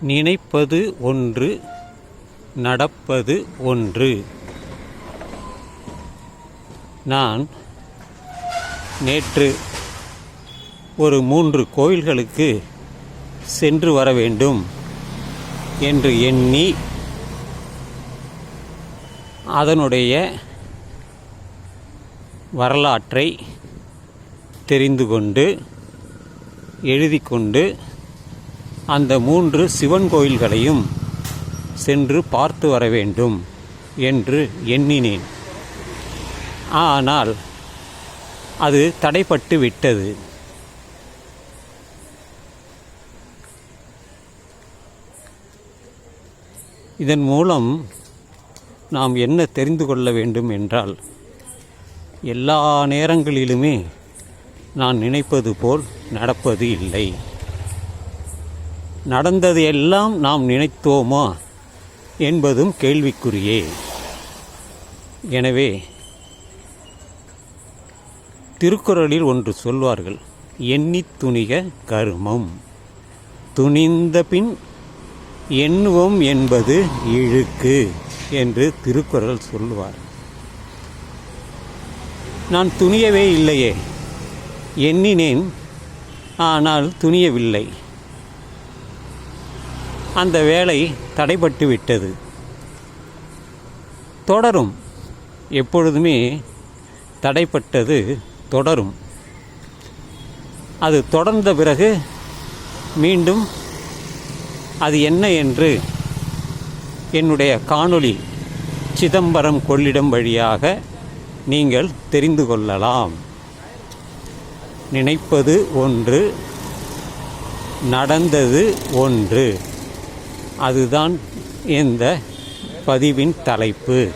நினைப்பது ஒன்று நடப்பது ஒன்று. நான் நேற்று ஒரு மூன்று கோயில்களுக்கு சென்று வர வேண்டும் என்று எண்ணி அதனுடைய வரலாற்றை தெரிந்து கொண்டு எழுதி கொண்டு அந்த மூன்று சிவன் கோயில்களையும் சென்று பார்த்து வர வேண்டும் என்று எண்ணினேன். ஆனால் அது தடைப்பட்டு விட்டது. இதன் மூலம் நாம் என்ன தெரிந்து கொள்ள வேண்டும் என்றால் எல்லா நேரங்களிலுமே நான் நினைப்பது போல் நடப்பது இல்லை. நடந்ததையெல்லாம் நாம் நினைத்தோமா என்பதும் கேள்விக்குரியே எனவே திருக்குறளில் ஒன்று சொல்வார்கள் எண்ணித் துணிக கருமம். துணிந்த பின் எண்ணுவோம் என்பது இழுக்கு என்று திருக்குறள் சொல்லுவார் நான் துணியவே இல்லையே. எண்ணினேன் ஆனால் துணியவில்லை. அந்த வேலை தடைபட்டு விட்டது. தொடரும். எப்பொழுதுமே தடைப்பட்டது தொடரும். அது தொடர்ந்த பிறகு மீண்டும் அது என்ன என்று என்னுடைய காணொளி சிதம்பரம் கொள்ளிடம் வழியாக நீங்கள் தெரிந்து கொள்ளலாம். நினைப்பது ஒன்று நடந்தது ஒன்று. அதுதான் இந்த பதிவின் தலைப்பு.